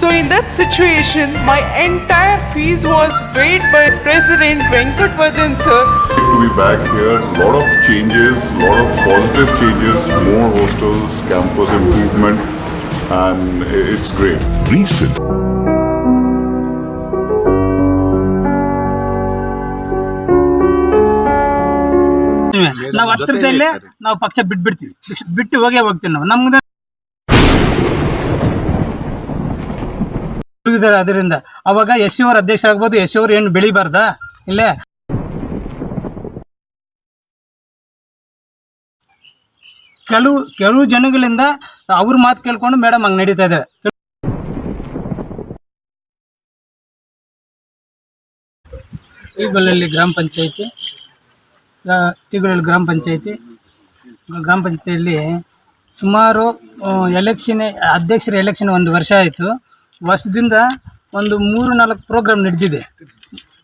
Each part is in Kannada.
So in that situation, my entire fees was paid by President Venkat Vadan sir. To be back here, lot of changes, lot of positive changes, more hostels, campus improvement, and it's great. recent ನಾವು ಹತ್ತಿರದಲ್ಲೇ ನಾವು ಪಕ್ಷ ಬಿಟ್ಬಿಡ್ತೀವಿ ಬಿಟ್ಟು ಹೋಗೇ ಹೋಗ್ತೀವಿ ನಾವು ನಮ್ಗೆ ಉಳಿದಿದ್ದಾರೆ ಅದರಿಂದ. ಅವಾಗ ಎಸ್ ಸಿ ಅವ್ರ ಅಧ್ಯಕ್ಷರಾಗ್ಬೋದು ಎಸ್ ಸಿ ಅವ್ರು ಏನು ಬೆಳಿಬಾರ್ದಾ? ಇಲ್ಲೇ? ಕೆಲವು ಕೆಲವು ಜನಗಳಿಂದ ಅವ್ರ ಮಾತು ಕೇಳ್ಕೊಂಡು ಮೇಡಮ್ ಹಂಗೆ ನಡೀತಾ ಇದ್ದಾರೆ. ಈಗೊಲ್ಲಲ್ಲಿ ಗ್ರಾಮ ಪಂಚಾಯತಿ ಟಿಗಳಲ್ಲಿ ಗ್ರಾಮ ಪಂಚಾಯತಿ, ಗ್ರಾಮ ಪಂಚಾಯತಿಯಲ್ಲಿ ಸುಮಾರು ಎಲೆಕ್ಷನ್ ಅಧ್ಯಕ್ಷರ ಎಲೆಕ್ಷನ್ ಒಂದು ವರ್ಷ ಆಯಿತು. ವರ್ಷದಿಂದ ಒಂದು ಮೂರು ನಾಲ್ಕು ಪ್ರೋಗ್ರಾಮ್ ನಡೆದಿದೆ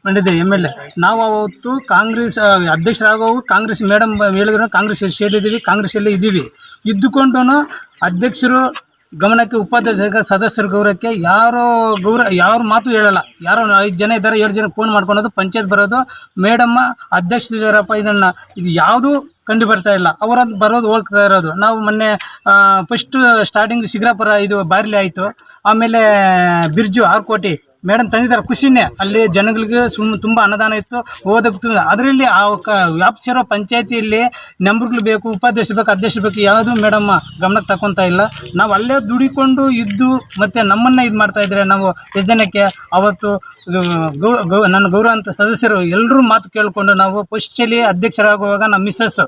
ನಡೆದಿದೆ ಎಂ ಎಲ್ ಎ ನಾವು ಅವತ್ತು ಕಾಂಗ್ರೆಸ್ ಅಧ್ಯಕ್ಷರಾಗೋವು ಕಾಂಗ್ರೆಸ್ ಮೇಡಮ್ ಹೇಳಿದ್ರು ಕಾಂಗ್ರೆಸ್ ಸೇರಿದ್ದೀವಿ ಕಾಂಗ್ರೆಸ್ಸಲ್ಲೇ ಇದ್ದೀವಿ. ಇದ್ದುಕೊಂಡು ಅಧ್ಯಕ್ಷರು ಗಮನಕ್ಕೆ ಉಪಾಧ್ಯಕ್ಷ ಸದಸ್ಯರ ಗೌರವಕ್ಕೆ ಯಾರೋ ಗೌರ, ಯಾರ ಮಾತು ಹೇಳಲ್ಲ. ಯಾರೋ ಐದು ಜನ ಇದ್ದಾರೆ ಎರಡು ಜನ ಫೋನ್ ಮಾಡ್ಕೊಳೋದು ಪಂಚಾಯತ್ ಬರೋದು, ಮೇಡಮ್ಮ ಅಧ್ಯಕ್ಷರಿದ್ದಾರಪ್ಪ, ಇದನ್ನು ಇದು ಯಾವುದೂ ಕಂಡು ಬರ್ತಾ ಇಲ್ಲ. ಅವರದ್ದು ಬರೋದು ಹೋಗ್ತಾ ಇರೋದು. ನಾವು ಮೊನ್ನೆ ಫಸ್ಟ್ ಸ್ಟಾರ್ಟಿಂಗ್ ಸಿಗ್ರಾಪುರ ಇದು ಬಾರ್ಲಿ ಆಯಿತು. ಆಮೇಲೆ ಬಿರ್ಜು ಆರು ಕೋಟಿ. ಮೇಡಮ್ ತಂದಿದ್ದಾರೆ ಖುಷಿನೇ. ಅಲ್ಲಿ ಜನಗಳಿಗೆ ಸುಮ್ ತುಂಬ ಅನುದಾನ ಇತ್ತು, ಓದಕ್ಕೆ ಅದರಲ್ಲಿ ಆ ಕ- ವ್ಯಾಪ್ಸಿರೋ ಪಂಚಾಯತಿಯಲ್ಲಿ ನಂಬರ್ಗಳು ಬೇಕು ಉಪಾಧ್ಯಕ್ಷ ಬೇಕು ಅಧ್ಯಕ್ಷ ಬೇಕು, ಯಾವುದು ಮೇಡಮ್ ಗಮನಕ್ಕೆ ತಗೊಂತ ಇಲ್ಲ. ನಾವು ಅಲ್ಲೇ ದುಡಿಕೊಂಡು ಇದ್ದು ಮತ್ತೆ ನಮ್ಮನ್ನ ಇದು ಮಾಡ್ತಾ ಇದ್ರೆ ನಾವು ಜನಕ್ಕೆ ಅವತ್ತು ಗೌ ನನ್ನ ಗೌರವ ಅಂತ ಸದಸ್ಯರು ಎಲ್ಲರೂ ಮಾತು ಕೇಳಿಕೊಂಡು ನಾವು ಫಸ್ಟಲ್ಲಿ ಅಧ್ಯಕ್ಷರಾಗುವಾಗ ನಮ್ಮ ಮಿಸ್ಸಸ್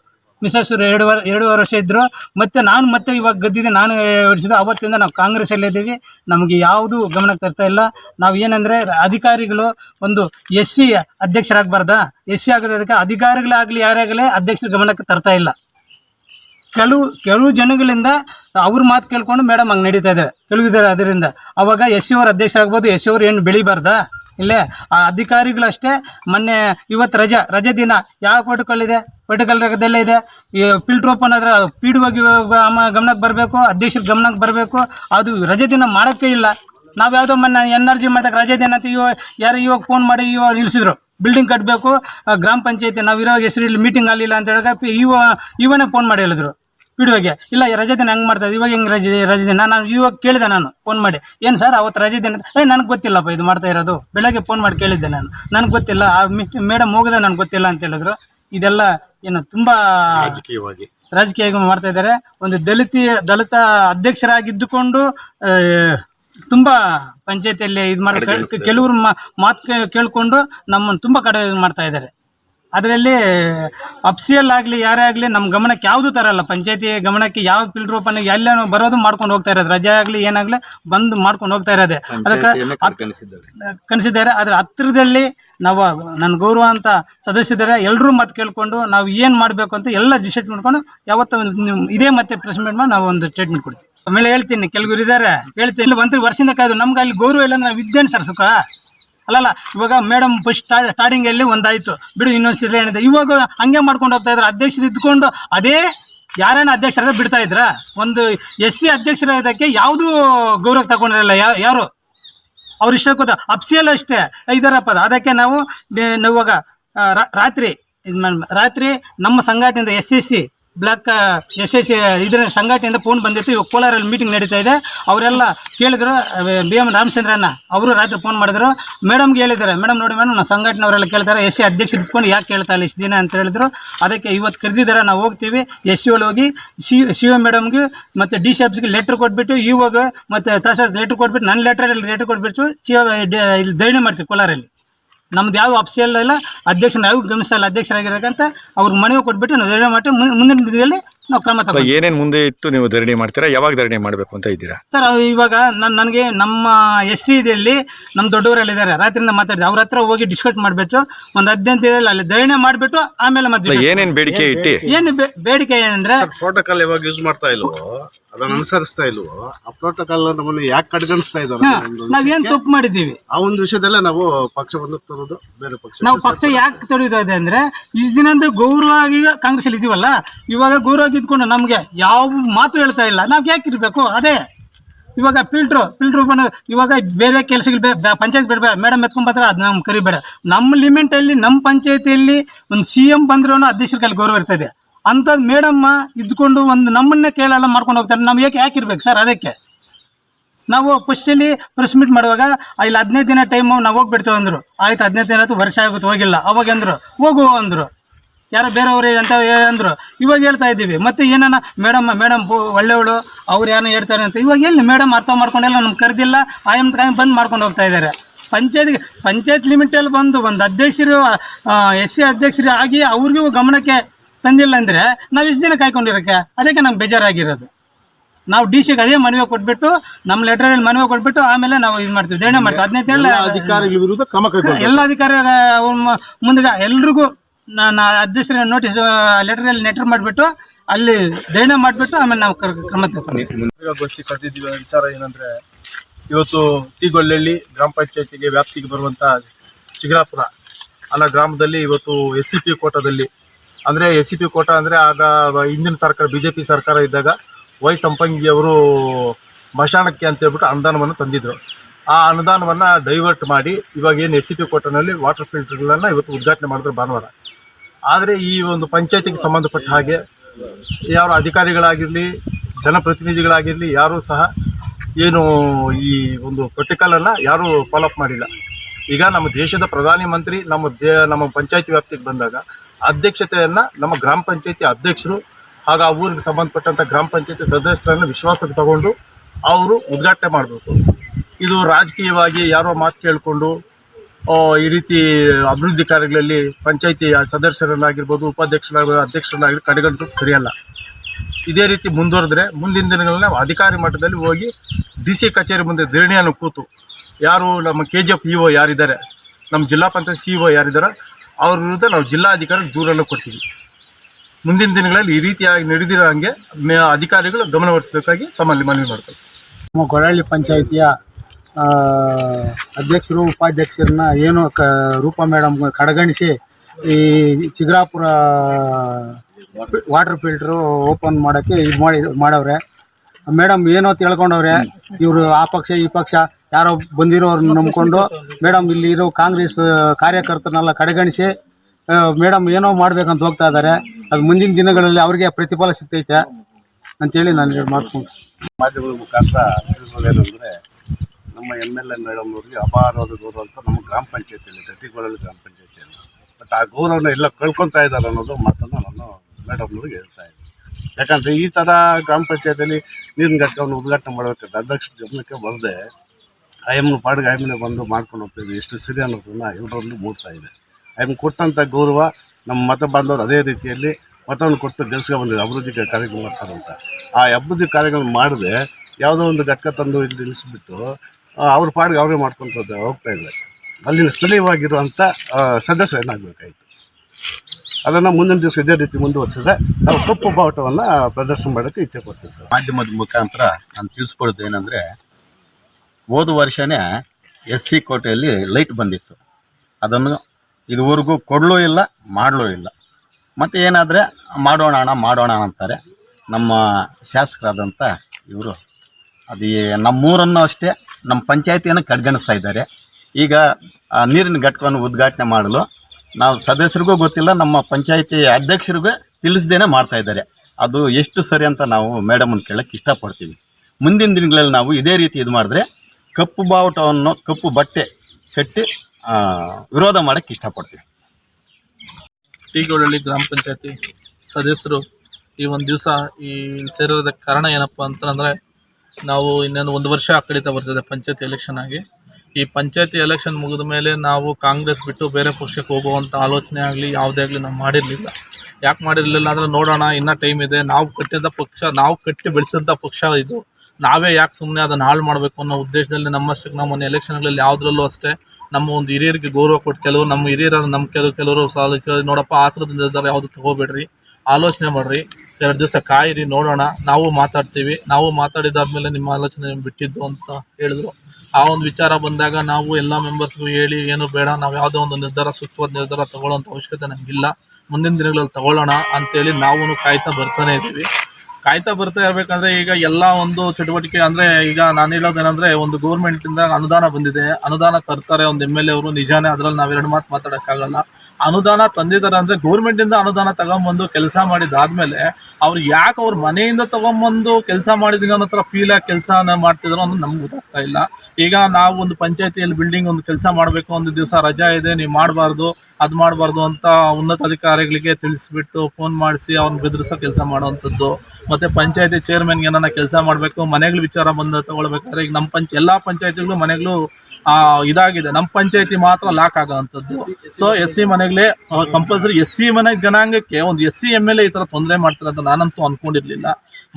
ಮಿಸಸ್ ಎರಡು ವರ್ ಎರಡೂವರೆ ವರ್ಷ ಇದ್ದರು ಮತ್ತೆ ನಾನು ಮತ್ತೆ ಇವಾಗ ಗದ್ದಿದೆ ನಾನು ವರ್ಷದ ಅವತ್ತಿಂದ ನಾವು ಕಾಂಗ್ರೆಸ್ಸಲ್ಲಿದ್ದೀವಿ ನಮಗೆ ಯಾವುದು ಗಮನಕ್ಕೆ ತರ್ತಾ ಇಲ್ಲ. ನಾವು ಏನಂದರೆ ಅಧಿಕಾರಿಗಳು ಒಂದು ಎಸ್ ಸಿ ಅಧ್ಯಕ್ಷರಾಗಬಾರ್ದಾ? ಎಸ್ ಸಿ ಆಗೋದಕ್ಕೆ ಅಧಿಕಾರಿಗಳಾಗಲಿ, ಯಾರಾಗಲಿ ಅಧ್ಯಕ್ಷರ ಗಮನಕ್ಕೆ ತರ್ತಾ ಇಲ್ಲ. ಕೆಲವು ಕೆಲವು ಜನಗಳಿಂದ ಅವ್ರ ಮಾತು ಕೇಳ್ಕೊಂಡು ಮೇಡಮ್ ಹಂಗೆ ನಡೀತಾ ಇದ್ದಾರೆ ಕೆಲವಿದ್ದಾರೆ ಅದರಿಂದ. ಅವಾಗ ಎಸ್ ಸಿ ಅವ್ರ ಅಧ್ಯಕ್ಷರಾಗ್ಬೋದು, ಎಸ್ ಸಿ ಅವ್ರು ಏನು ಬೆಳಿಬಾರ್ದಾ? ಇಲ್ಲೇ ಆ ಅಧಿಕಾರಿಗಳಷ್ಟೇ ಮೊನ್ನೆ ಇವತ್ತು ರಜಾ, ರಜೆ ದಿನ ಯಾವ ಪ್ರೋಟೋಕಾಲ್ ಇದೆ ಪರ್ಟಿಕಲ್ರದಲ್ಲೇ ಇದೆ. ಫಿಲ್ಟರ್ ಓಪನ್ ಆದ್ರೆ ಪಿ ಡಿ ಹೋಗಿ ಗಮನಕ್ಕೆ ಬರಬೇಕು, ಅಧ್ಯಕ್ಷರ ಗಮನಕ್ಕೆ ಬರಬೇಕು. ಅದು ರಜೆ ದಿನ ಮಾಡೋಕ್ಕೆ ಇಲ್ಲ. ನಾವು ಯಾವುದೋ ಮೊನ್ನೆ ಎನ್ ಆರ್ ಜಿ ಮಾಡಿದಾಗ ರಜೆ ದಿನ ಅಂತ ಇವ ಯಾರು ಇವಾಗ ಫೋನ್ ಮಾಡಿ ಇವಾಗ ನಿಲ್ಲಿಸಿದ್ರು ಬಿಲ್ಡಿಂಗ್ ಕಟ್ಟಬೇಕು ಗ್ರಾಮ ಪಂಚಾಯತಿ ನಾವು ಇರೋ ಹೆಸರು ಮೀಟಿಂಗ್ ಆಗಲಿಲ್ಲ ಅಂತ ಹೇಳಕ ಇವ ಇವನೇ ಫೋನ್ ಮಾಡಿ ಹೇಳಿದ್ರು. ಪಿಡುವಿಗೆ ಇಲ್ಲ ರಜೆ ದಿನ ಹೆಂಗೆ ಮಾಡ್ತಾರೆ ಇವಾಗ ಹೆಂಗೆ ರಜೆ ರಜೆ ದಿನ? ನಾನು ಇವಾಗ ಕೇಳಿದೆ ನಾನು ಫೋನ್ ಮಾಡಿ. ಏನು ಸರ್ ಅವತ್ತು ರಜೆ ದಿನ ಏ, ನನಗೆ ಗೊತ್ತಿಲ್ಲಪ್ಪ ಇದು ಮಾಡ್ತಾ ಇರೋದು. ಬೆಳಗ್ಗೆ ಫೋನ್ ಮಾಡಿ ಕೇಳಿದ್ದೆ ನಾನು. ನನಗೆ ಗೊತ್ತಿಲ್ಲ. ಆ ಮೇಡಮ್ ಹೋಗಿದೆ, ನನಗೆ ಗೊತ್ತಿಲ್ಲ ಅಂತ ಹೇಳಿದ್ರು. ಇದೆಲ್ಲ ಏನು ರಾಜಕೀಯವಾಗಿ. ರಾಜಕೀಯವಾಗಿ ಮಾಡ್ತಾ ಇದ್ದಾರೆ. ಒಂದು ದಲಿತ ದಲಿತ ಅಧ್ಯಕ್ಷರಾಗಿದ್ದುಕೊಂಡು ತುಂಬಾ ಪಂಚಾಯತಿಯಲ್ಲಿ ಇದು ಮಾಡಿ ಕೆಲವರು ಮಾತು ಕೇಳಿಕೊಂಡು ನಮ್ಮನ್ನು ತುಂಬಾ ಕಡೆ ಮಾಡ್ತಾ ಇದ್ದಾರೆ. ಅದರಲ್ಲಿ ಅಪ್ಸಿಯಲ್ ಆಗಲಿ ಯಾರೇ ಆಗಲಿ ನಮ್ಮ ಗಮನಕ್ಕೆ ಯಾವುದು ತರಲ್ಲ. ಪಂಚಾಯತಿ ಗಮನಕ್ಕೆ ಯಾವ ಫಿಲ್ಟರ್ ಓಪನ್ ಎಲ್ಲ ಬರೋದು ಮಾಡ್ಕೊಂಡು ಹೋಗ್ತಾ ಇರೋದು. ರಜೆ ಆಗಲಿ ಏನಾಗಲಿ ಬಂದು ಮಾಡ್ಕೊಂಡು ಹೋಗ್ತಾ ಇರೋದೆ. ಅದಕ್ಕೆ ಕನಸಿದ್ದಾರೆ ಅದ್ರ ಹತ್ತಿರದಲ್ಲಿ ನಾವು ನನ್ನ ಗೌರವ ಅಂತ ಸದಸ್ಯರ ಎಲ್ಲರೂ ಮತ್ತೆ ಕೇಳ್ಕೊಂಡು ನಾವು ಏನು ಮಾಡಬೇಕು ಅಂತ ಎಲ್ಲ ಡಿಸೈಡ್ ಮಾಡ್ಕೊಂಡು ಯಾವತ್ತೂ ಇದೇ ಮತ್ತೆ ಪ್ರೆಸ್ ಮಾಡಿ ನಾವು ಒಂದು ಸ್ಟೇಟ್ಮೆಂಟ್ ಕೊಡ್ತೀವಿ. ಆಮೇಲೆ ಹೇಳ್ತೀನಿ ಕೆಲವರು ಇದ್ದಾರೆ ಹೇಳ್ತೀನಿ ಇಲ್ಲಿ ಒಂದು ವರ್ಷದಿಂದ ಕಾಯ್ದು ನಮ್ಗೆ ಅಲ್ಲಿ ಗೌರವ ಇಲ್ಲ ಅಂದ್ರೆ ನಾವು ಇದ್ದೇನೆ ಸರ್ ಸುಖ. ಅಲ್ಲಲ್ಲ, ಇವಾಗ ಮೇಡಮ್ ಫಸ್ಟ್ ಸ್ಟಾರ್ಟಿಂಗಲ್ಲಿ ಒಂದಾಯ್ತು. ಬಿಡು, ಇನ್ನೊಂದು ಸರಿ ಏನಿದೆ. ಇವಾಗ ಹಂಗೆ ಮಾಡ್ಕೊಂಡು ಹೋಗ್ತಾ ಇದ್ದಾರೆ ಅಧ್ಯಕ್ಷರು ಇದ್ಕೊಂಡು ಅದೇ ಯಾರೇನ ಅಧ್ಯಕ್ಷರಾದ ಬಿಡ್ತಾ ಇದ್ರ? ಒಂದು ಎಸ್ ಸಿ ಅಧ್ಯಕ್ಷರಾದಕ್ಕೆ ಯಾವುದು ಗೌರವ ತಗೊಂಡಿರಲ್ಲ ಯಾರು? ಅವ್ರ ಇಷ್ಟ ಕೂತ ಅಪ್ಸಿಯಲ್ಲೂ ಅಷ್ಟೇ ಇದಾರಪ್ಪ ಅದು. ಅದಕ್ಕೆ ನಾವು ಇವಾಗ ರಾತ್ರಿ ರಾತ್ರಿ ನಮ್ಮ ಸಂಘಟನೆಯಿಂದ S S C block S S ಇದ್ರ ಸಂಘಟನೆಯಿಂದ ಫೋನ್ ಬಂದಿತ್ತು. ಇವಾಗ ಕೋಲಾರಲ್ಲಿ ಮೀಟಿಂಗ್ ನಡೀತಾ ಇದೆ. ಅವರೆಲ್ಲ ಕೇಳಿದ್ರು ಬಿ ಎಂ ರಾಮಚಂದ್ರಣ್ಣ ಅವರು ರಾತ್ರಿ ಫೋನ್ ಮಾಡಿದ್ರು. ಮೇಡಮ್ಗೆ ಹೇಳಿದ್ದಾರೆ. ಮೇಡಮ್ ನೋಡಿ ಮೇಡಮ್, ನಾವು ಸಂಘಟನೆಯವರೆಲ್ಲ ಕೇಳ್ತಾರೆ. ಎಸ್ ಸಿ ಅಧ್ಯಕ್ಷರು ಇಟ್ಕೊಂಡು ಯಾಕೆ ಕೇಳ್ತಾ ಇಲ್ಲ ಇಷ್ಟು ದಿನ ಅಂತ ಹೇಳಿದ್ರು. ಅದಕ್ಕೆ ಇವತ್ತು ಕರೆದಿದ್ದಾರೆ, ನಾವು ಹೋಗ್ತೀವಿ. ಎಸ್ ಸಿ ಹೋಗಿ ಸಿ ಸಿ ಒ ಮೇಡಮ್ಗೆ ಮತ್ತು ಡಿ ಸಿ ಆಫೀಸ್ಗೆ ಲೆಟ್ರ್ ಕೊಟ್ಬಿಟ್ಟು, ಇವಾಗ ಮತ್ತು ತಹಸೀಲ್ ಲೆಟ್ರ್ ಕೊಟ್ಬಿಟ್ಟು, ನನ್ನ ಲೆಟ್ರಲ್ಲಿ ಲೆಟ್ರ್ ಕೊಟ್ಬಿಟ್ಟು, ಸಿ ಇಲ್ಲಿ ಧರಣಿ ಮಾಡ್ತೀವಿ ಕೋಲಾರಲ್ಲಿ. ನಮ್ದು ಯಾವ ಅಫ್ಸಿಯಲ್ ಇಲ್ಲ ಅಧ್ಯಕ್ಷನ ಯಾವ ಗಮನಿಸ್ತಾ ಇಲ್ಲ ಅಧ್ಯಕ್ಷರಾಗಿರಕ್ಕಂತ ಅವ್ರಿಗೆ ಮನವಿ ಕೊಟ್ಬಿಟ್ಟು ನಾವು ಧರಣಿ ಮಾಡಿ ಮುಂದಿನ ಮುಂದಿನ ದಿನದಲ್ಲಿ ನಾವು ಕ್ರಮ ತಗೋ ಏನೇನು ಮುಂದೆ ಇತ್ತು ನೀವು ಧರಣಿ ಮಾಡ್ತೀರಾ? ಯಾವಾಗ ಧರಣಿ ಮಾಡಬೇಕು ಅಂತ ಇದ್ದೀರಾ? ಸರ್ ಅವ್ರು ಇವಾಗ ನಾನು ನನಗೆ ನಮ್ಮ ಎಸ್ ಸಿ ಇದರಲ್ಲಿ ನಮ್ಮ ದೊಡ್ಡವರಲ್ಲಿದ್ದಾರೆ ರಾತ್ರಿಯಿಂದ ಮಾತಾಡಿದೆ. ಅವ್ರ ಹತ್ರ ಹೋಗಿ ಡಿಸ್ಕಸ್ ಮಾಡಿಬಿಟ್ಟು ಒಂದು ಹದಿನೈದು ದಿನದಲ್ಲಿ ಅಲ್ಲಿ ಧರಣಿ ಮಾಡಿಬಿಟ್ಟು ಆಮೇಲೆ ಮತ್ತೆ ಏನೇನು ಬೇಡಿಕೆ ಇಟ್ಟಿ? ಏನು ಬೇ- ಬೇಡಿಕೆ ಏನಂದ್ರೆ ಪ್ರೋಟೋಕಾಲ್ ಯಾವಾಗ ಯೂಸ್ ಮಾಡ್ತಾ ಇಲ್ವೋ? ಅದನ್ನ ಅನುಸರಿಸ್ತಾ ಇಲ್ವೋ? ಆ ಪ್ರೋಟೋಕಾಲ್ ನಮ್ಮನ್ನು ಯಾಕೆ ಕಡೆಗಣಿಸ್ತಾ ಇದ್ದಾರೆ ನಾವೇನ್ ತಪ್ಪು ಮಾಡಿದ್ದೀವಿ? ಆ ಒಂದು ವಿಷಯದಲ್ಲೇ ನಾವು ಪಕ್ಷವನ್ನು ತರೋದು ಬೇರೆ ಪಕ್ಷ ನಾವು ಪಕ್ಷ ಯಾಕೆ ತೊಡೆಯೋದು ಅಂದ್ರೆ ಇಷ್ಟು ದಿನದ ಗೌರವ ಆಗಿ ಕಾಂಗ್ರೆಸ್ ಅಲ್ಲಿ ಇದೀವಲ್ಲ ಇವಾಗ ಗೌರವ ಇದ್ಕೊಂಡು ನಮ್ಗೆ ಯಾವ ಮಾತು ಹೇಳ್ತಾ ಇಲ್ಲ. ನಾವ್ ಯಾಕೆ ಇರ್ಬೇಕು? ಅದೇ. ಇವಾಗ ಫಿಲ್ಟ್ರು ಫಿಲ್ಟ್ರು ಬಂದು ಇವಾಗ ಬೇರೆ ಕೆಲಸಗಳು ಪಂಚಾಯತ್ ಬಿಡಬೇಡ ಮೇಡಮ್ ಎತ್ಕೊಂಡ್ ಅದು ನಮ್ಗೆ ಕರಿಬೇಡ. ನಮ್ಮ ಲಿಮಿಟಲ್ಲಿ ನಮ್ಮ ಪಂಚಾಯತಿಯಲ್ಲಿ ಒಂದು ಸಿ ಎಂ ಬಂದ್ರೂ ಅಧ್ಯಕ್ಷರ ಕೈಲಿ ಗೌರವ ಇರ್ತದೆ. ಅಂಥದ್ದು ಮೇಡಮ್ಮ ಇದ್ಕೊಂಡು ಒಂದು ನಮ್ಮನ್ನೇ ಕೇಳಲ್ಲ ಮಾಡ್ಕೊಂಡು ಹೋಗ್ತಾರೆ. ನಾವು ಯಾಕೆ ಇರ್ಬೇಕು ಸರ್ ಅದಕ್ಕೆ? ನಾವು ಫಸ್ಟಲ್ಲಿ ಪ್ರೆಸ್ ಮೀಟ್ ಮಾಡುವಾಗ ಇಲ್ಲಿ, ಹದಿನೈದು ದಿನ ಟೈಮು ನಾವು ಹೋಗ್ಬಿಡ್ತೇವೆ ಅಂದರು. ಆಯ್ತು, ಹದಿನೈದು ದಿನ ಆಯ್ತು, ವರ್ಷ ಆಗುತ್ತೆ ಹೋಗಿಲ್ಲ. ಅವಾಗ ಅಂದರು. ಹೋಗು ಅಂದರು. ಯಾರೋ ಬೇರೆಯವ್ರು ಅಂತ ಅಂದರು. ಇವಾಗ ಹೇಳ್ತಾ ಇದ್ದೀವಿ. ಮತ್ತೆ ಏನಾನ ಮೇಡಮ್ಮ, ಮೇಡಮ್ ಒಳ್ಳೆಯವಳು, ಅವ್ರು ಏನೋ ಹೇಳ್ತಾರೆ ಅಂತ. ಇವಾಗ ಎಲ್ಲಿ ಮೇಡಮ್, ಅರ್ಥ ಮಾಡ್ಕೊಂಡೆಲ್ಲ ನಮ್ಗೆ ಕರೆದಿಲ್ಲ. ಆಯಮ್ ಕಾಯಂ ಬಂದು ಮಾಡ್ಕೊಂಡು ಹೋಗ್ತಾ ಇದ್ದಾರೆ. ಪಂಚಾಯತ್ಗೆ ಪಂಚಾಯತ್ ಲಿಮಿಟಲ್ಲಿ ಬಂದು, ಒಂದು ಅಧ್ಯಕ್ಷರು ಎಸ್ ಸಿ ಅಧ್ಯಕ್ಷರು ಆಗಿ ಅವ್ರಿಗೂ ಗಮನಕ್ಕೆ ತಂದಿಲ್ಲ ಅಂದರೆ ನಾವು ಇಷ್ಟು ದಿನ ಕಾಯ್ಕೊಂಡಿರೋಕ್ಕೆ ಅದಕ್ಕೆ ನಮ್ಗೆ ಬೇಜಾರಾಗಿರೋದು. ನಾವು ಡಿ ಸಿಗೆ ಅದೇ ಮನವಿ ಕೊಟ್ಬಿಟ್ಟು ನಮ್ಮ ಲೆಟರಲ್ಲಿ ಮನವಿ ಕೊಟ್ಬಿಟ್ಟು ಆಮೇಲೆ ನಾವು ಇದು ಮಾಡ್ತೀವಿ. ಧರಣಿ ಮಾಡ್ತೀವಿ. ಹದಿನೈದು ದಿನ ಅಧಿಕಾರಿಗಳ ವಿರುದ್ಧ ಕ್ರಮ ಎಲ್ಲ ಅಧಿಕಾರಿ ಮುಂದೆ ಎಲ್ರಿಗೂ ನಾನು ಅಧ್ಯಕ್ಷರ ನೋಟಿಸ್ ಲೆಟರಲ್ಲಿ ಲೆಟರ್ ಮಾಡಿಬಿಟ್ಟು ಅಲ್ಲಿ ಧರಣಿ ಮಾಡಿಬಿಟ್ಟು ಆಮೇಲೆ ನಾವು ಕ್ರಮ ತಗೊಂಡು ಗೋಷ್ಠಿ ಕರೆದಿದ್ದೀವಿ ವಿಚಾರ ಏನಂದ್ರೆ ಇವತ್ತು ತೀಗೊಳ್ಳಿ ಗ್ರಾಮ ಪಂಚಾಯತಿಗೆ ವ್ಯಾಪ್ತಿಗೆ ಬರುವಂತ ಚಿಗ್ರಾಪುರ ಅನ್ನೋ ಗ್ರಾಮದಲ್ಲಿ ಇವತ್ತು ಎಸ್ ಸಿ ಪಿ ಕೋಟಾದಲ್ಲಿ ಅಂದ್ರೆ ಎಸ್ ಸಿ ಪಿ ಕೋಟ ಅಂದರೆ ಆಗ ಹಿಂದಿನ ಸರ್ಕಾರ ಬಿ ಜೆ ಪಿ ಸರ್ಕಾರ ಇದ್ದಾಗ ವೈ ಸಂಪಂಗಿ ಅವರು ಮಶಾಣಕ್ಕೆ ಅಂತ ಹೇಳ್ಬಿಟ್ಟು ಅನುದಾನವನ್ನು ತಂದಿದ್ದರು ಆ ಅನುದಾನವನ್ನು ಡೈವರ್ಟ್ ಮಾಡಿ ಇವಾಗ ಏನು ಎಸ್ ಸಿ ಪಿ ಕೋಟನಲ್ಲಿ ವಾಟರ್ ಫಿಲ್ಟರ್ಗಳನ್ನು ಇವತ್ತು ಉದ್ಘಾಟನೆ ಮಾಡಿದ್ರು ಭಾನುವಾರ. ಆದರೆ ಈ ಒಂದು ಪಂಚಾಯತಿಗೆ ಸಂಬಂಧಪಟ್ಟ ಹಾಗೆ ಯಾರು ಅಧಿಕಾರಿಗಳಾಗಿರಲಿ, ಜನಪ್ರತಿನಿಧಿಗಳಾಗಿರಲಿ, ಯಾರೂ ಸಹ ಏನು ಈ ಒಂದು ಪ್ರೋಟೋಕಾಲನ್ನು ಯಾರೂ ಫಾಲೋಅಪ್ ಮಾಡಿಲ್ಲ. ಈಗ ನಮ್ಮ ದೇಶದ ಪ್ರಧಾನಿ ಮಂತ್ರಿ ನಮ್ಮ ದೇ, ನಮ್ಮ ಪಂಚಾಯತಿ ವ್ಯಾಪ್ತಿಗೆ ಬಂದಾಗ ಅಧ್ಯಕ್ಷತೆಯನ್ನು ನಮ್ಮ ಗ್ರಾಮ ಪಂಚಾಯತಿ ಅಧ್ಯಕ್ಷರು ಹಾಗೂ ಆ ಊರಿಗೆ ಸಂಬಂಧಪಟ್ಟಂಥ ಗ್ರಾಮ ಪಂಚಾಯತಿ ಸದಸ್ಯರನ್ನು ವಿಶ್ವಾಸಕ್ಕೆ ತಗೊಂಡು ಅವರು ಉದ್ಘಾಟನೆ ಮಾಡಬೇಕು. ಇದು ರಾಜಕೀಯವಾಗಿ ಯಾರೋ ಮಾತು ಕೇಳಿಕೊಂಡು ಈ ರೀತಿ ಅಭಿವೃದ್ಧಿ ಕಾರ್ಯಗಳಲ್ಲಿ ಪಂಚಾಯತಿ ಸದಸ್ಯರನ್ನಾಗಿರ್ಬೋದು ಉಪಾಧ್ಯಕ್ಷರಾಗಿರ್ಬೋದು ಅಧ್ಯಕ್ಷರನ್ನಾಗಿರ್ಬೋದು ಕಡೆಗಣಿಸೋದು ಸರಿಯಲ್ಲ. ಇದೇ ರೀತಿ ಮುಂದುವರೆದ್ರೆ ಮುಂದಿನ ದಿನಗಳಲ್ಲಿ ನಾವು ಅಧಿಕಾರಿ ಮಟ್ಟದಲ್ಲಿ ಹೋಗಿ ಡಿ ಸಿ ಕಚೇರಿ ಮುಂದೆ ಧರಣಿಯನ್ನು ಕೂತು, ಯಾರು ನಮ್ಮ K G F E O ಯಾರಿದ್ದಾರೆ, ನಮ್ಮ ಜಿಲ್ಲಾ ಪಂಚಾಯತ್ ಸಿ ಒ ಯಾರಿದ್ದಾರೆ ಅವ್ರ ವಿರುದ್ಧ ನಾವು ಜಿಲ್ಲಾಧಿಕಾರಿ ದೂರನ್ನು ಕೊಡ್ತೀವಿ. ಮುಂದಿನ ದಿನಗಳಲ್ಲಿ ಈ ರೀತಿಯಾಗಿ ನಡೆದಿರೋ ಹಾಗೆ ಅಧಿಕಾರಿಗಳು ಅಧಿಕಾರಿಗಳು ಗಮನಹರಿಸಬೇಕಾಗಿ ತಮ್ಮಲ್ಲಿ ಮನವಿ ಮಾಡ್ತೀವಿ ನಮ್ಮ ಗೊರಳ್ಳಿ ಪಂಚಾಯಿತಿಯ ಅಧ್ಯಕ್ಷರು, ಉಪಾಧ್ಯಕ್ಷರನ್ನ ಏನು ಕ, ರೂಪಾ ಮೇಡಮ್ ಕಡೆಗಣಿಸಿ ಈ ಚಿಗ್ರಾಪುರ ವಾಟರ್ ಫಿಲ್ಟ್ರು ಓಪನ್ ಮಾಡೋಕ್ಕೆ ಇದು ಮಾಡಿ, ಮಾಡವ್ರೆ. ಮೇಡಮ್ ಏನೋ ತಿಳ್ಕೊಂಡವ್ರೆ, ಇವರು ಆ ಪಕ್ಷ ಈ ಪಕ್ಷ ಯಾರೋ ಬಂದಿರೋರು ನಂಬ್ಕೊಂಡು ಮೇಡಮ್ ಇಲ್ಲಿ ಇರೋ ಕಾಂಗ್ರೆಸ್ ಕಾರ್ಯಕರ್ತರನ್ನೆಲ್ಲ ಕಡೆಗಣಿಸಿ ಮೇಡಮ್ ಏನೋ ಮಾಡ್ಬೇಕಂತ ಹೋಗ್ತಾ ಇದ್ದಾರೆ. ಅದು ಮುಂದಿನ ದಿನಗಳಲ್ಲಿ ಅವ್ರಿಗೆ ಪ್ರತಿಫಲ ಸಿಗ್ತೈತೆ ಅಂತೇಳಿ ನಾನು ಹೇಳಿ ಮಾಡ್ಕೊಂಡು ಮಾಧ್ಯಮಗಳ ಮಾಧ್ಯಮದ ಮುಖಾಂತರ ತಿಳಿಸೋದೇನೆಂದರೆ ನಮ್ಮ ಎಂ ಎಲ್ ಎ ಮೇಡಮ್ ಅವ್ರಿಗೆ ಅಪಾರವಾದ ಗೌರವ ಅಂತ ನಮ್ಮ ಗ್ರಾಮ ಪಂಚಾಯತಿಯಲ್ಲಿ ತಟ್ಟಿಗೋಳಲ್ಲಿ ಗ್ರಾಮ ಪಂಚಾಯತಿಯಲ್ಲಿ ಬಟ್ ಆ ಗೌರವನ ಎಲ್ಲ ಕಳ್ಕೊತಾ ಇದ್ದಾರೆ ಅನ್ನೋದು ಮಾತನ್ನು ನಾನು ಮೇಡಮ್ನವ್ರಿಗೆ ಹೇಳ್ತಾ ಇದ್ದೀನಿ. ಯಾಕಂದರೆ ಈ ಥರ ಗ್ರಾಮ ಪಂಚಾಯತಿಯಲ್ಲಿ ನೀರಿನ ಘಟಕವನ್ನು ಉದ್ಘಾಟನೆ ಮಾಡಬೇಕಾದ್ರೆ ಅಧ್ಯಕ್ಷ ಗಮನಕ್ಕೆ ಬರದೆ ಐಎಮ್ನ ಪಾಡಿಗೆ ಐಎಮ್ನೆ ಬಂದು ಮಾಡ್ಕೊಂಡು ಹೋಗ್ತಿದ್ವಿ. ಎಷ್ಟು ಸರಿ ಅನ್ನೋದನ್ನು ಎಲ್ಲರಲ್ಲೂ ಮೂಡ್ತಾ ಇದೆ. ಐಎಮ್ ಕೊಟ್ಟಂಥ ಗೌರವ ನಮ್ಮ ಮತ ಬಾಂಧವರು ಅದೇ ರೀತಿಯಲ್ಲಿ ಮತವನ್ನು ಕೊಟ್ಟು ಗೆಲ್ಸ್ಕೊಂಡ್ಬಂದಿದೆ ಅಭಿವೃದ್ಧಿ ಕಾರ್ಯಕ್ರಮ ಮಾಡ್ತಾರಂತ ಆ ಅಭಿವೃದ್ಧಿ ಕಾರ್ಯಗಳನ್ನು ಮಾಡದೆ ಯಾವುದೋ ಒಂದು ಘಟಕ ತಂದು ಇಲ್ಲಿ ನಿಲ್ಲಿಸ್ಬಿಟ್ಟು ಅವ್ರ ಪಾಡಿಗೆ ಅವರೇ ಮಾಡ್ಕೊಂಡು ಹೋಗ್ತಾ ಇದ್ದಾರೆ. ಅಲ್ಲಿನ ಸ್ಥಳೀಯವಾಗಿರುವಂಥ ಸದಸ್ಯ ಏನಾಗಬೇಕಾಯಿತು? ಅದನ್ನು ಮುಂದಿನ ದಿವಸ ಇದೇ ರೀತಿ ಮುಂದುವರಿಸಿದ್ರೆ ನಾವು ಕಪ್ಪು ಬಾವುಟವನ್ನು ಪ್ರದರ್ಶನ ಮಾಡೋಕ್ಕೆ ಇಚ್ಛೆ ಪಡ್ತೀವಿ ಸರ್. ಮಾಧ್ಯಮದ ಮುಖಾಂತರ ನಾನು ತಿಳಿಸ್ಕೊಡೋದು ಏನಂದರೆ ಹೋದ ವರ್ಷನೇ ಎಸ್ ಸಿ ಕೋಟೆಯಲ್ಲಿ ಲೈಟ್ ಬಂದಿತ್ತು. ಅದನ್ನು ಇದುವರೆಗೂ ಕೊಡಲೂ ಇಲ್ಲ, ಮಾಡಲೂ ಇಲ್ಲ. ಮತ್ತು ಏನಾದರೆ ಮಾಡೋಣ ಅಣ್ಣ, ಮಾಡೋಣ ಅಂತಾರೆ. ನಮ್ಮ ಶಾಸಕರಾದಂಥ ಇವರು. ಅದು ನಮ್ಮೂರನ್ನು ಅಷ್ಟೇ, ನಮ್ಮ ಪಂಚಾಯತಿಯನ್ನು ಕಡೆಗಣಿಸ್ತಾ ಇದ್ದಾರೆ. ಈಗ ನೀರಿನ ಘಟಕವನ್ನು ಉದ್ಘಾಟನೆ ಮಾಡಲು ನಾವು ಸದಸ್ಯರಿಗೂ ಗೊತ್ತಿಲ್ಲ, ನಮ್ಮ ಪಂಚಾಯತಿ ಅಧ್ಯಕ್ಷರಿಗೂ ತಿಳಿಸ್ದೇನೆ ಮಾಡ್ತಾ ಇದ್ದಾರೆ. ಅದು ಎಷ್ಟು ಸರಿ ಅಂತ ನಾವು ಮೇಡಮನ್ನು ಕೇಳೋಕ್ಕೆ ಇಷ್ಟಪಡ್ತೀವಿ. ಮುಂದಿನ ದಿನಗಳಲ್ಲಿ ನಾವು ಇದೇ ರೀತಿ ಇದು ಮಾಡಿದ್ರೆ ಕಪ್ಪು ಬಾವುಟವನ್ನು, ಕಪ್ಪು ಬಟ್ಟೆ ಕಟ್ಟಿ ವಿರೋಧ ಮಾಡೋಕ್ಕೆ ಇಷ್ಟಪಡ್ತೀವಿ ಟೀಗೋಳಳ್ಳಿ ಗ್ರಾಮ ಪಂಚಾಯತಿ ಸದಸ್ಯರು ಈ ಒಂದು ದಿವಸ ಈ ಸೇರಿದ ಕಾರಣ ಏನಪ್ಪ ಅಂತಂದರೆ, ನಾವು ಇನ್ನೊಂದು ಒಂದು ವರ್ಷ ಕಡಿತಾ ಬರ್ತದೆ ಪಂಚಾಯತಿ ಎಲೆಕ್ಷನ್ ಆಗಿ. ಈ ಪಂಚಾಯತಿ ಎಲೆಕ್ಷನ್ ಮುಗಿದ ಮೇಲೆ ನಾವು ಕಾಂಗ್ರೆಸ್ ಬಿಟ್ಟು ಬೇರೆ ಪಕ್ಷಕ್ಕೆ ಹೋಗುವಂಥ ಆಲೋಚನೆ ಆಗಲಿ, ಯಾವುದೇ ಆಗಲಿ ನಾವು ಮಾಡಿರಲಿಲ್ಲ. ಯಾಕೆ ಮಾಡಿರಲಿಲ್ಲ ಅಂದರೆ ನೋಡೋಣ, ಇನ್ನೂ ಟೈಮ್ ಇದೆ. ನಾವು ಕಟ್ಟಿದ ಪಕ್ಷ, ನಾವು ಕಟ್ಟಿ ಬೆಳೆಸಿದಂಥ ಪಕ್ಷ ಇದು. ನಾವೇ ಯಾಕೆ ಸುಮ್ಮನೆ ಅದನ್ನು ಹಾಳು ಮಾಡಬೇಕು ಅನ್ನೋ ಉದ್ದೇಶದಲ್ಲಿ ನಮ್ಮಷ್ಟಕ್ಕೆ ನಮ್ಮ ಮೊನ್ನೆ ಎಲೆಕ್ಷನ್ಗಳಲ್ಲಿ ಯಾವುದ್ರಲ್ಲೂ ಅಷ್ಟೇ ನಮ್ಮ ಒಂದು ಹಿರಿಯರಿಗೆ ಗೌರವ ಕೊಟ್ಟು ಕೆಲವರು, ನಮ್ಮ ಹಿರಿಯರ ನಮ್ಮ ಕೆಲವು ಕೆಲವರು ಸಾಲ ನೋಡಪ್ಪ ಆ ಥರದ ನಿರ್ಧಾರ ಯಾವುದು ತಗೋಬೇಡ್ರಿ. ಆಲೋಚನೆ ಮಾಡಿರಿ. ಎರಡು ದಿವಸ ಕಾಯಿರಿ, ನೋಡೋಣ. ನಾವು ಮಾತಾಡ್ತೀವಿ. ನಾವು ಮಾತಾಡಿದಾದ್ಮೇಲೆ ನಿಮ್ಮ ಆಲೋಚನೆ ಬಿಟ್ಟಿದ್ದು ಅಂತ ಹೇಳಿದ್ರು. ಆ ಒಂದು ವಿಚಾರ ಬಂದಾಗ ನಾವು ಎಲ್ಲ ಮೆಂಬರ್ಸ್ಗೂ ಹೇಳಿ, ಏನು ಬೇಡ, ನಾವು ಯಾವುದೋ ಒಂದು ನಿರ್ಧಾರ, ಸೂಕ್ತವಾದ ನಿರ್ಧಾರ ತಗೊಳ್ಳೋಂಥ ಅವಶ್ಯಕತೆ ನಮಗಿಲ್ಲ ಮುಂದಿನ ದಿನಗಳಲ್ಲಿ ತಗೊಳ್ಳೋಣ ಅಂತೇಳಿ ನಾವು ಕಾಯ್ತಾ ಬರ್ತಾನೆ ಇದ್ದೀವಿ. ಕಾಯ್ತಾ ಬರ್ತಾ ಇರಬೇಕಂದ್ರೆ ಈಗ ಎಲ್ಲ ಒಂದು ಚಟುವಟಿಕೆ ಅಂದ್ರೆ ಈಗ ನಾನು ಹೇಳೋದೇನಂದ್ರೆ ಒಂದು ಗೌರ್ಮೆಂಟಿಂದ ಅನುದಾನ ಬಂದಿದೆ. ಅನುದಾನ ತರ್ತಾರೆ ಒಂದು ಎಂ ಎಲ್ ಎ ಅವರು. ನಿಜಾನೇ ಅದ್ರಲ್ಲಿ ನಾವು ಎರಡು ಮಾತು ಮಾತಾಡೋಕ್ಕಾಗಲ್ಲ. ಅನುದಾನ ತಂದಿದ್ದಾರೆ ಅಂದರೆ ಗೌರ್ಮೆಂಟಿಂದ ಅನುದಾನ ತಗೊಂಬಂದು ಕೆಲಸ ಮಾಡಿದಾದ್ಮೇಲೆ ಅವ್ರು ಯಾಕೆ ಅವ್ರ ಮನೆಯಿಂದ ತಗೊಂಬಂದು ಕೆಲಸ ಮಾಡಿದೀನಿ ಅನ್ನೋ ಥರ ಫೀಲ್ ಆಗಿ ಕೆಲಸನ ಮಾಡ್ತಿದ್ರು ಅನ್ನೋದು ನಮ್ಗೆ ಗೊತ್ತಾಗ್ತಾ ಇಲ್ಲ. ಈಗ ನಾವು ಒಂದು ಪಂಚಾಯತಿಯಲ್ಲಿ ಬಿಲ್ಡಿಂಗ್ ಒಂದು ಕೆಲಸ ಮಾಡಬೇಕು ಒಂದು ದಿವಸ ರಜಾ ಇದೆ, ನೀವು ಮಾಡಬಾರ್ದು, ಅದು ಮಾಡಬಾರ್ದು ಅಂತ ಉನ್ನತ ಅಧಿಕಾರಿಗಳಿಗೆ ತಿಳಿಸ್ಬಿಟ್ಟು ಫೋನ್ ಮಾಡಿಸಿ ಅವ್ರನ್ನ ಬೆದರಿಸೋ ಕೆಲಸ ಮಾಡೋವಂಥದ್ದು. ಮತ್ತು ಪಂಚಾಯತಿ ಚೇರ್ಮನ್ಗೆ ಏನಾರ ಕೆಲಸ ಮಾಡಬೇಕು, ಮನೆಗಳ ವಿಚಾರ ಬಂದು ತಗೊಳ್ಬೇಕಾದ್ರೆ ಈಗ ನಮ್ಮ ಪಂಚ, ಎಲ್ಲ ಪಂಚಾಯತಿಗಳು ಮನೆಗಳು ಇದಾಗಿದೆ. ನಮ್ಮ ಪಂಚಾಯತಿ ಮಾತ್ರ ಲಾಕ್ ಆಗೋವಂಥದ್ದು. ಸೊ ಎಸ್ ಸಿ ಮನೆಗಳೇ ಕಂಪಲ್ಸರಿ ಎಸ್ ಸಿ ಮನೆ ಜನಾಂಗಕ್ಕೆ ಒಂದು S C M L A ಈ ಥರ ತೊಂದರೆ ಮಾಡ್ತಾರೆ ಅಂತ ನಾನಂತೂ ಅಂದ್ಕೊಂಡಿರಲಿಲ್ಲ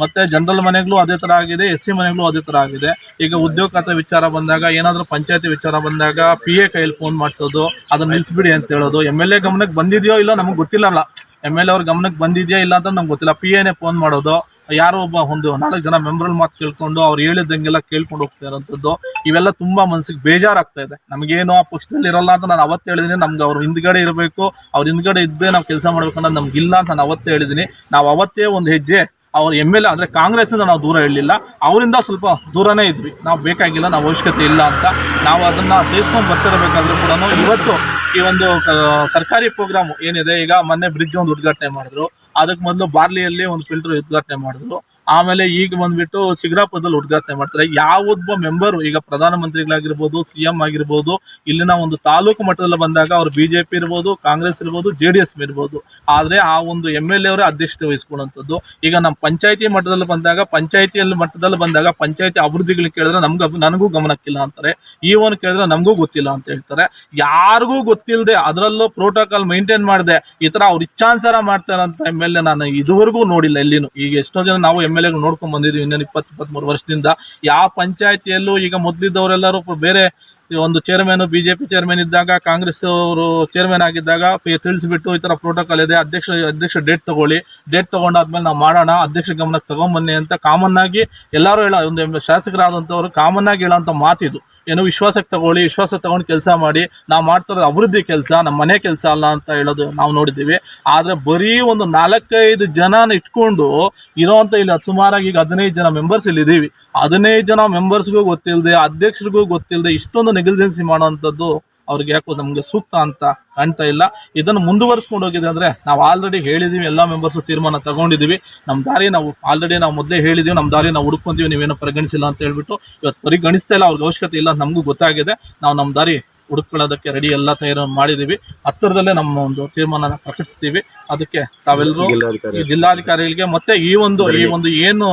ಮತ್ತು ಜನರಲ್ ಮನೆಗಳು ಅದೇ ಥರ ಆಗಿದೆ ಎಸ್ ಸಿ ಮನೆಗಳು ಅದೇ ಥರ ಆಗಿದೆ. ಈಗ ಉದ್ಯೋಗ ಖಾತೆ ವಿಚಾರ ಬಂದಾಗ, ಏನಾದರೂ ಪಂಚಾಯತಿ ವಿಚಾರ ಬಂದಾಗ ಪಿ ಎ ಕೈಯಲ್ಲಿ ಫೋನ್ ಮಾಡಿಸೋದು, ಅದನ್ನು ನಿಲ್ಲಿಸ್ಬಿಡಿ ಅಂತ ಹೇಳೋದು. ಎಂ ಎಲ್ ಎ ಗಮನಕ್ಕೆ ಬಂದಿದೆಯೋ ಇಲ್ಲೋ ನಮಗೆ ಗೊತ್ತಿಲ್ಲಲ್ಲ. ಎಂ ಎಲ್ ಎ ಅವ್ರ ಗಮನಕ್ಕೆ ಬಂದಿದೆಯಾ ಇಲ್ಲ ಅಂತ ನಮ್ಗೆ ಗೊತ್ತಿಲ್ಲ. ಪಿ ಎನೇ ಫೋನ್ ಮಾಡೋದು. ಯಾರೋ ಒಬ್ಬ ಒಂದು ನಾಲ್ಕು ಜನ ಮೆಂಬರ್ ಮಾತು ಕೇಳ್ಕೊಂಡು ಅವ್ರು ಹೇಳಿದಂಗೆಲ್ಲ ಕೇಳ್ಕೊಂಡು ಹೋಗ್ತಾ ಇರೋಂಥದ್ದು. ಇವೆಲ್ಲ ತುಂಬಾ ಮನ್ಸಿಗೆ ಬೇಜಾರಾಗ್ತಾ ಇದೆ. ನಮಗೇನು ಆ ಪಕ್ಷದಲ್ಲಿ ಇರಲ್ಲ ಅಂತ ನಾನು ಅವತ್ತು ಹೇಳಿದೀನಿ. ನಮ್ಗೆ ಅವ್ರ ಹಿಂದ್ಗಡೆ ಇರಬೇಕು, ಅವ್ರ ಹಿಂದ್ಗಡೆ ಇದ್ದೇ ನಾವು ಕೆಲಸ ಮಾಡ್ಬೇಕು ನಮ್ಗೆ ಇಲ್ಲ ಅಂತ ನಾನು ಅವತ್ತೇ ಹೇಳಿದೀನಿ. ನಾವು ಅವತ್ತೇ ಒಂದು ಹೆಜ್ಜೆ ಅವ್ರ ಎಂ ಎಲ್ ಎ ಅಂದರೆ ಕಾಂಗ್ರೆಸ್ಸಿಂದ ನಾವು ದೂರ ಇರಲಿಲ್ಲ. ಅವರಿಂದ ಸ್ವಲ್ಪ ದೂರನೇ ಇದ್ವಿ. ನಾವು ಬೇಕಾಗಿಲ್ಲ, ನಾವು ಅವಶ್ಯಕತೆ ಇಲ್ಲ ಅಂತ. ನಾವು ಅದನ್ನು ಸೇರಿಸ್ಕೊಂಡು ಬರ್ತಿರಬೇಕಾದ್ರೂ ಕೂಡ ಇವತ್ತು ಈ ಒಂದು ಸರ್ಕಾರಿ ಪ್ರೋಗ್ರಾಮ್ ಏನಿದೆ, ಈಗ ಮೊನ್ನೆ ಬ್ರಿಡ್ಜ್ ಒಂದು ಉದ್ಘಾಟನೆ ಮಾಡಿದ್ರು. ಅದಕ್ಕೆ ಮೊದಲು ಬಾರ್ಲಿಯಲ್ಲಿ ಒಂದು ಫಿಲ್ಟರ್ ಉದ್ಘಾಟನೆ ಮಾಡಿದ್ರು. ಆಮೇಲೆ ಈಗ ಬಂದ್ಬಿಟ್ಟು ಚಿಗ್ರಾಪುರದಲ್ಲಿ ಉದ್ಘಾಟನೆ ಮಾಡ್ತಾರೆ. ಯಾವೊಬ್ಬ ಮೆಂಬರು ಈಗ ಪ್ರಧಾನಮಂತ್ರಿಗಳಾಗಿರ್ಬೋದು ಸಿ ಎಂ ಆಗಿರ್ಬೋದು, ಇಲ್ಲಿನ ಒಂದು ತಾಲೂಕು ಮಟ್ಟದಲ್ಲಿ ಬಂದಾಗ ಅವ್ರು ಬಿಜೆಪಿ ಇರ್ಬೋದು, ಕಾಂಗ್ರೆಸ್ ಇರ್ಬೋದು ಜೆ ಡಿ ಎಸ್ ಇರ್ಬೋದು. ಆದರೆ ಆ ಒಂದು ಎಂ ಎಲ್ ಎ ಅವರೇ ಅಧ್ಯಕ್ಷತೆ ವಹಿಸ್ಕೊಳ್ಳುವಂಥದ್ದು. ಈಗ ನಮ್ಮ ಪಂಚಾಯತಿ ಮಟ್ಟದಲ್ಲಿ ಬಂದಾಗ ಪಂಚಾಯತಿಯಲ್ಲಿ ಮಟ್ಟದಲ್ಲಿ ಬಂದಾಗ ಪಂಚಾಯತಿ ಅಭಿವೃದ್ಧಿಗಳಿಗೆ ಕೇಳಿದ್ರೆ ನಮ್ಗೆ ನನಗೂ ಗಮನಕ್ಕಿಲ್ಲ ಅಂತಾರೆ. ಈ ಒಂದು ಕೇಳಿದ್ರೆ ನಮಗೂ ಗೊತ್ತಿಲ್ಲ ಅಂತ ಹೇಳ್ತಾರೆ. ಯಾರಿಗೂ ಗೊತ್ತಿಲ್ಲದೆ ಅದರಲ್ಲೂ ಪ್ರೋಟೋಕಾಲ್ ಮೈಂಟೈನ್ ಮಾಡಿದೆ, ಈ ಥರ ಅವ್ರು ಇಚ್ಛಾನುಸಾರ ಮಾಡ್ತಾರಂತ ಎಂ ಎಲ್ ಎ ನಾನು ಇದುವರೆಗೂ ನೋಡಿಲ್ಲ ಎಲ್ಲಿನೂ. ಈಗ ಎಷ್ಟೋ ಜನ ನಾವು ಎಂ ಎ ನೋಡ್ಕೊಂಡ್ ಬಂದಿದ್ದೀವಿ ಇನ್ನೇನು ಇಪ್ಪತ್ತು ಇಪ್ಪತ್ತ್ಮೂರು ವರ್ಷದಿಂದ. ಯಾವ ಪಂಚಾಯತಿಯಲ್ಲೂ ಈಗ ಮೊದಲಿದ್ದವರೆಲ್ಲರೂ ಬೇರೆ ಒಂದು chairman B J P chairman ಇದ್ದಾಗ ಕಾಂಗ್ರೆಸ್ ಅವರು ಚೇರ್ಮನ್ ಆಗಿದ್ದಾಗ ತಿಳಿಸಿಬಿಟ್ಟು ಈ ಥರ ಪ್ರೋಟೋಕಾಲ್ ಇದೆ. ಅಧ್ಯಕ್ಷ ಅಧ್ಯಕ್ಷ ಡೇಟ್ ತಗೊಳ್ಳಿ. ಡೇಟ್ ತಗೊಂಡಾದ್ಮೇಲೆ ನಾವು ಮಾಡೋಣ. ಅಧ್ಯಕ್ಷ ಗಮನಕ್ಕೆ ತಗೊಂಬನ್ನಿ ಅಂತ ಕಾಮನ್ ಆಗಿ ಎಲ್ಲರೂ ಹೇಳೋ ಒಂದು ಶಾಸಕರಾದಂಥವ್ರು ಕಾಮನ್ ಆಗಿ ಹೇಳೋಂಥ ಮಾತಿದು. ಏನೋ ವಿಶ್ವಾಸಕ್ಕೆ ತಗೊಳ್ಳಿ, ವಿಶ್ವಾಸ ತಗೊಂಡು ಕೆಲಸ ಮಾಡಿ, ನಾವು ಮಾಡ್ತಿರೋದು ಅಭಿವೃದ್ಧಿ ಕೆಲಸ ನಮ್ಮ ಮನೆ ಕೆಲಸ ಅಲ್ಲ ಅಂತ ಹೇಳೋದು ನಾವು ನೋಡಿದ್ದೀವಿ. ಆದರೆ ಬರೀ ಒಂದು ನಾಲ್ಕೈದು ಜನನ ಇಟ್ಕೊಂಡು ಇರೋವಂಥ ಇಲ್ಲಿ ಸುಮಾರಾಗಿ ಈಗ ಹದಿನೈದು ಜನ ಮೆಂಬರ್ಸ್ ಇಲ್ಲಿದ್ದೀವಿ ಹದಿನೈದು ಜನ ಮೆಂಬರ್ಸ್ಗೂ ಗೊತ್ತಿಲ್ಲದೆ ಅಧ್ಯಕ್ಷರಿಗೂ ಗೊತ್ತಿಲ್ಲದೆ ಇಷ್ಟೊಂದು ನೆಗ್ಲಿಜೆನ್ಸಿ ಮಾಡೋವಂಥದ್ದು ಅವ್ರಿಗೆ ಯಾಕೋ ನಮಗೆ ಸೂಕ್ತ ಅಂತ ಕಾಣ್ತಾ ಇಲ್ಲ. ಇದನ್ನು ಮುಂದುವರಿಸ್ಕೊಂಡು ಹೋಗಿದೆ ಅಂದರೆ ನಾವು ಆಲ್ರೆಡಿ ಹೇಳಿದ್ದೀವಿ ಎಲ್ಲ ಮೆಂಬರ್ಸು ತೀರ್ಮಾನ ತಗೊಂಡಿದ್ದೀವಿ ನಮ್ಮ ದಾರಿ ನಾವು ಆಲ್ರೆಡಿ ನಾವು ಮೊದಲೇ ಹೇಳಿದ್ದೀವಿ ನಮ್ಮ ದಾರಿ ನಾವು ಹುಡ್ಕೊಂತೀವಿ ನೀವೇನೋ ಪರಿಗಣಿಸಿಲ್ಲ ಅಂತ ಹೇಳ್ಬಿಟ್ಟು ಇವತ್ತು ಪರಿಗಣಿಸ್ತಾ ಇಲ್ಲ ಅವ್ರಿಗೆ ಅವಶ್ಯಕತೆ ಇಲ್ಲ ನಮಗೂ ಗೊತ್ತಾಗಿದೆ. ನಾವು ನಮ್ಮ ದಾರಿ ಹುಡುಕೊಳ್ಳೋದಕ್ಕೆ ರೆಡಿ ಎಲ್ಲ ತಯಾರು ಮಾಡಿದ್ದೀವಿ ಹತ್ತಿರದಲ್ಲೇ ನಮ್ಮ ಒಂದು ತೀರ್ಮಾನ ಪ್ರಕಟಿಸ್ತೀವಿ. ಅದಕ್ಕೆ ತಾವೆಲ್ಲರೂ ಈ ಜಿಲ್ಲಾಧಿಕಾರಿಗಳಿಗೆ ಮತ್ತೆ ಈ ಒಂದು ಈ ಒಂದು ಏನು